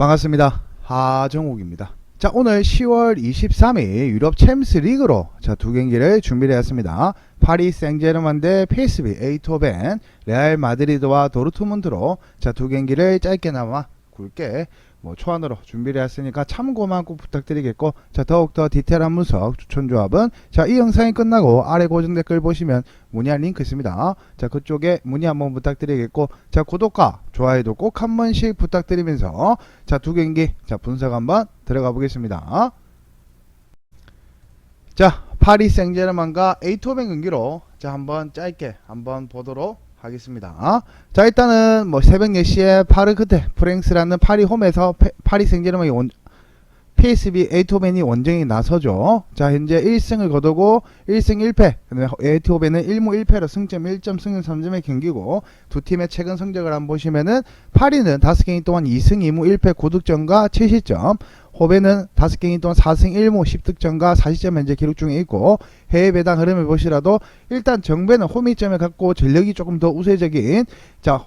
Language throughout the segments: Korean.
반갑습니다. 하정욱입니다. 자, 오늘 10월 23일 유럽 챔스 리그로 자, 두 경기를 준비를 했습니다. 파리 생제르만 대 PSV 에이토벤, 레알 마드리드와 도르트문트로 자, 두 경기를 짧게나마 굵게 뭐 초안으로 준비를 했으니까 참고만 꼭 부탁드리겠고 자 더욱더 디테일한 분석 추천 조합은 자 이 영상이 끝나고 아래 고정 댓글 보시면 문의할 링크 있습니다. 자 그쪽에 문의 한번 부탁드리겠고 자 구독과 좋아요도 꼭 한 번씩 부탁드리면서 자 두 경기 자 분석 한번 들어가 보겠습니다. 자 파리 생제르만과 에이토벤 경기로 자 한번 짧게 한번 보도록 하겠습니다. 자 일단은 뭐 새벽 4시에 파르크테 프랭스라는 파리 홈에서 페- 파리 생제르맹이 원 PSV 에이토벤이 원정에 나서죠. 자 현재 1승을 거두고 1승 1패. 근데 에이토벤은 1무 1패로 승점 1점 승점 3점의 경기고 두 팀의 최근 성적을 한번 보시면은 파리는 5경기 동안 2승 2무 1패 9득점과 7실점. 호벤은 5경기 동안 4승 1무 10득점과 40점 현재 기록 중에 있고 해외 배당 흐름을 보시라도 일단 정배는 홈이점을 갖고 전력이 조금 더 우세적인 자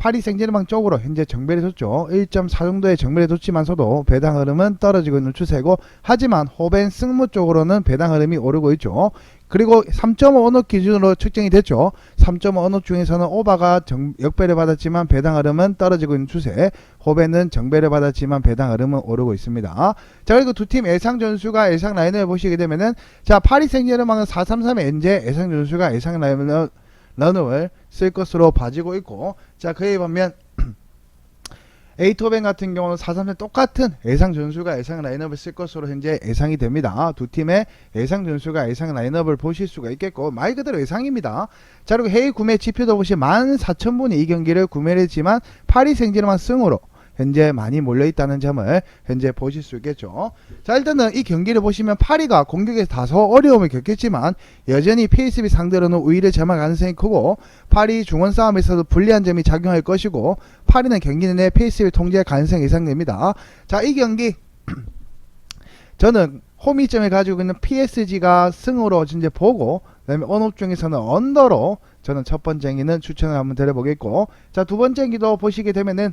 파리 생제르맹 쪽으로 현재 정배를 줬죠. 1.4 정도의 정배를 줬지만서도 배당 흐름은 떨어지고 있는 추세고 하지만 호벤 승무 쪽으로는 배당 흐름이 오르고 있죠. 그리고 3.5 언어 기준으로 측정이 됐죠. 3.5 언어 중에서는 오바가 정, 역배를 받았지만 배당 흐름은 떨어지고 있는 추세. 호벤은 정배를 받았지만 배당 흐름은 오르고 있습니다. 자 그리고 두 팀 예상 전수가 예상 라인을 보시게 되면은 자 파리 생제르맹은 433의 현재 예상 전수가 예상 라인을 런을 쓸 것으로 봐지고 있고 자 그에 반면 에이토벤 같은 경우는 433 똑같은 예상 전수가 예상 라인업을 쓸 것으로 현재 예상이 됩니다. 두 팀의 예상 전수가 예상 라인업을 보실 수가 있겠고 말 그대로 예상입니다. 자 그리고 해외 구매 지표도 보시 14,000분이 이 경기를 구매를 했지만 파리 생제르맹 승으로 현재 많이 몰려 있다는 점을 현재 보실 수 있겠죠. 자 일단은 이 경기를 보시면 파리가 공격에 다소 어려움을 겪겠지만 여전히 PSV 상대로는 우위를 점할 가능성이 크고 파리 중원 싸움에서도 불리한 점이 작용할 것이고 파리는 경기 내내 PSV 통제할 가능성이 예상됩니다. 자 이 경기 저는 홈이점을 가지고 있는 PSG가 승으로 이제 보고 그다음에 언업 중에서는 언더로 저는 첫 번째 경기는 추천을 한번 드려보겠고 자 두 번째 경기도 보시게 되면은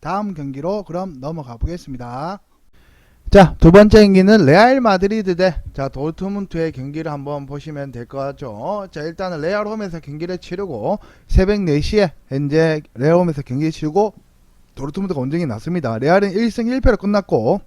다음 경기로 그럼 넘어가 보겠습니다. 자, 두 번째 경기는 레알 마드리드 대 자, 도르트문트의 경기를 한번 보시면 될 것 같죠. 자, 일단은 레알 홈에서 경기를 치르고 새벽 4시에 현재 레알 홈에서 경기를 치르고 도르트문트가 원정이 났습니다. 레알은 1승 1패로 끝났고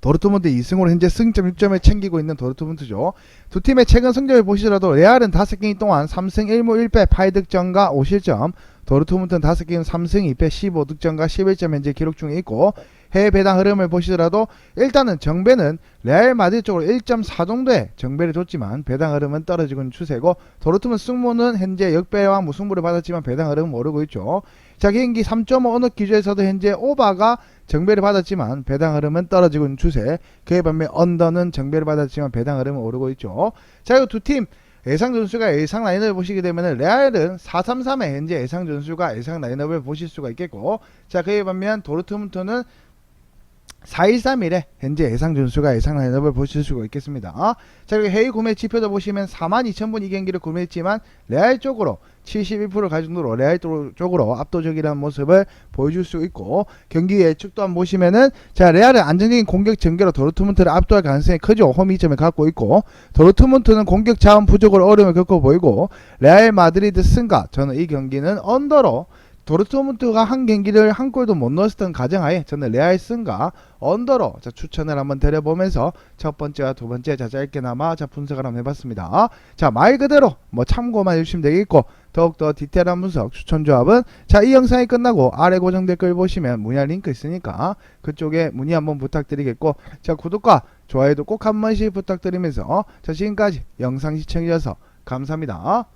도르트문트 2승으로 현재 승점 6점을 챙기고 있는 도르트문트죠. 두 팀의 최근 성적을 보시더라도 레알은 5경기 동안 3승 1무 1패 8득점과 5실점 도르트문트는 5경기 3승 2패 15득점과 11점 현재 기록 중에 있고 해외 배당 흐름을 보시더라도 일단은 정배는 레알 마드리드 쪽으로 1.4 정도의 정배를 줬지만 배당 흐름은 떨어지고 있는 추세고 도르트문트 승무는 현재 역배와 무승부를 받았지만 배당 흐름은 오르고 있죠. 자 경기 3.5 언어 기준에서도 현재 오바가 정배를 받았지만 배당 흐름은 떨어지고 있는 추세. 그에 반면 언더는 정배를 받았지만 배당 흐름은 오르고 있죠. 자, 이 두 팀 예상 전수가 예상 라인업을 보시게 되면 레알은 433의 현재 예상 전수가 예상 라인업을 보실 수가 있겠고, 자, 그에 반면 도르트문트는 4131에 현재 예상 전수가 예상 라인업을 보실 수가 있겠습니다. 자, 그리고 해외 구매 지표도 보시면 42,000분 이 경기를 구매했지만 레알 쪽으로 71%를 가진 정도로 레알 쪽- 쪽으로 압도적이라는 모습을 보여줄 수 있고 경기 예측 또한 보시면은 자 레알은 안정적인 공격 전개로 도르트문트를 압도할 가능성이 크죠 홈 이점을 갖고 있고 도르트문트는 공격 자원 부족으로 어려움을 겪어 보이고 레알 마드리드 승가 저는 이 경기는 언더로 도르트문트가 한 경기를 한 골도 못 넣었던 가정하에 저는 레알 승가 언더로 자, 추천을 한번 드려보면서 첫 번째와 두 번째 자 짧게나마 자 분석을 한번 해봤습니다. 자 말 그대로 뭐 참고만 해주시면 되겠고 더욱더 디테일한 분석 추천 조합은 자 이 영상이 끝나고 아래 고정 댓글 보시면 문의할 링크 있으니까 그쪽에 문의 한번 부탁드리겠고 자 구독과 좋아요도 꼭 한 번씩 부탁드리면서 자 지금까지 영상 시청해주셔서 감사합니다.